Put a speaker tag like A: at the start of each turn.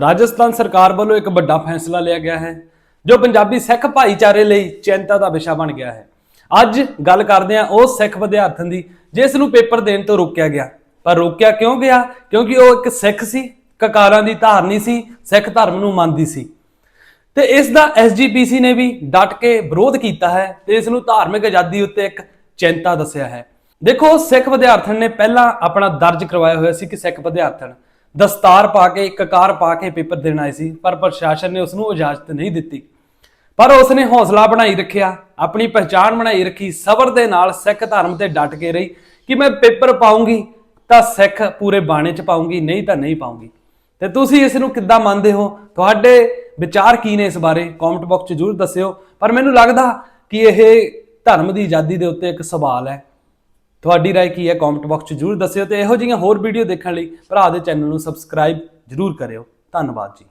A: ਰਾਜਸਥਾਨ ਸਰਕਾਰ ਵੱਲੋਂ ਇੱਕ ਵੱਡਾ ਫੈਸਲਾ ਲਿਆ ਗਿਆ ਹੈ, ਜੋ ਪੰਜਾਬੀ ਸਿੱਖ ਭਾਈਚਾਰੇ ਲਈ ਚਿੰਤਾ ਦਾ ਵਿਸ਼ਾ ਬਣ ਗਿਆ ਹੈ। ਅੱਜ ਗੱਲ ਕਰਦੇ ਹਾਂ ਉਹ ਸਿੱਖ ਵਿਦਿਆਰਥਣ ਦੀ, ਜਿਸ ਨੂੰ ਪੇਪਰ ਦੇਣ ਤੋਂ ਰੋਕਿਆ ਗਿਆ। ਪਰ ਰੋਕਿਆ ਕਿਉਂ ਗਿਆ? ਕਿਉਂਕਿ ਉਹ ਇੱਕ ਸਿੱਖ ਸੀ, ਕਕਾਰਾਂ ਦੀ ਧਾਰਨੀ ਸੀ, ਸਿੱਖ ਧਰਮ ਨੂੰ ਮੰਨਦੀ ਸੀ। ਤੇ ਇਸ ਦਾ ਐਸਜੀਪੀਸੀ ਨੇ ਵੀ ਡਟ ਕੇ ਵਿਰੋਧ ਕੀਤਾ ਹੈ ਤੇ ਇਸ ਨੂੰ ਧਾਰਮਿਕ ਆਜ਼ਾਦੀ ਉੱਤੇ ਇੱਕ ਚਿੰਤਾ ਦੱਸਿਆ ਹੈ। ਦੇਖੋ, ਸਿੱਖ ਵਿਦਿਆਰਥਣ ਨੇ ਪਹਿਲਾਂ ਆਪਣਾ ਦਰਜ ਕਰਵਾਇਆ ਹੋਇਆ ਸੀ ਕਿ ਸਿੱਖ ਵਿਦਿਆਰਥਣ ਦਸਤਾਰ ਪਾ ਕੇ ਕਕਾਰ ਪਾ ਕੇ ਪੇਪਰ ਦੇਣ ਆਏ ਸੀ, ਪਰ ਪ੍ਰਸ਼ਾਸਨ ਨੇ ਉਸ ਨੂੰ ਇਜਾਜ਼ਤ ਨਹੀਂ ਦਿੱਤੀ। ਪਰ ਉਸ ਨੇ ਹੌਸਲਾ ਬਣਾਈ ਰੱਖਿਆ, ਆਪਣੀ ਪਛਾਣ ਬਣਾਈ ਰੱਖੀ, ਸਬਰ ਦੇ ਨਾਲ ਸਿੱਖ ਧਰਮ ਤੇ ਡਟ ਕੇ ਰਹੀ। ਕਿ ਮੈਂ ਪੇਪਰ ਪਾਉਂਗੀ, ਤਾਂ ਸਿੱਖ ਪੂਰੇ ਬਾਣੇ ਚ ਪਾਉਂਗੀ, ਨਹੀਂ ਤਾਂ ਨਹੀਂ ਪਾਉਂਗੀ। ਤੇ ਤੁਸੀਂ ਇਸ ਨੂੰ ਕਿੱਦਾਂ ਮੰਨਦੇ ਹੋ? ਤੁਹਾਡੇ ਵਿਚਾਰ ਕੀ ਨੇ ਇਸ ਬਾਰੇ? ਕਮੈਂਟ ਬਾਕਸ 'ਚ ਜ਼ਰੂਰ ਦੱਸਿਓ। ਪਰ ਮੈਨੂੰ ਲੱਗਦਾ ਕਿ ਇਹ ਧਰਮ ਦੀ ਆਜ਼ਾਦੀ ਦੇ ਉੱਤੇ ਇੱਕ ਸਵਾਲ ਹੈ। ਤੁਹਾਡੀ رائے ਕੀ ਹੈ ਕਮੈਂਟ ਬਾਕਸ 'ਚ ਜ਼ਰੂਰ ਦੱਸਿਓ ਤੇ ਇਹੋ ਜਿਹੀਆਂ ਹੋਰ ਵੀਡੀਓ ਦੇਖਣ ਲਈ ਭਰਾ ਦੇ ਚੈਨਲ ਨੂੰ ਸਬਸਕ੍ਰਾਈਬ ਜ਼ਰੂਰ ਕਰਿਓ ਧੰਨਵਾਦ ਜੀ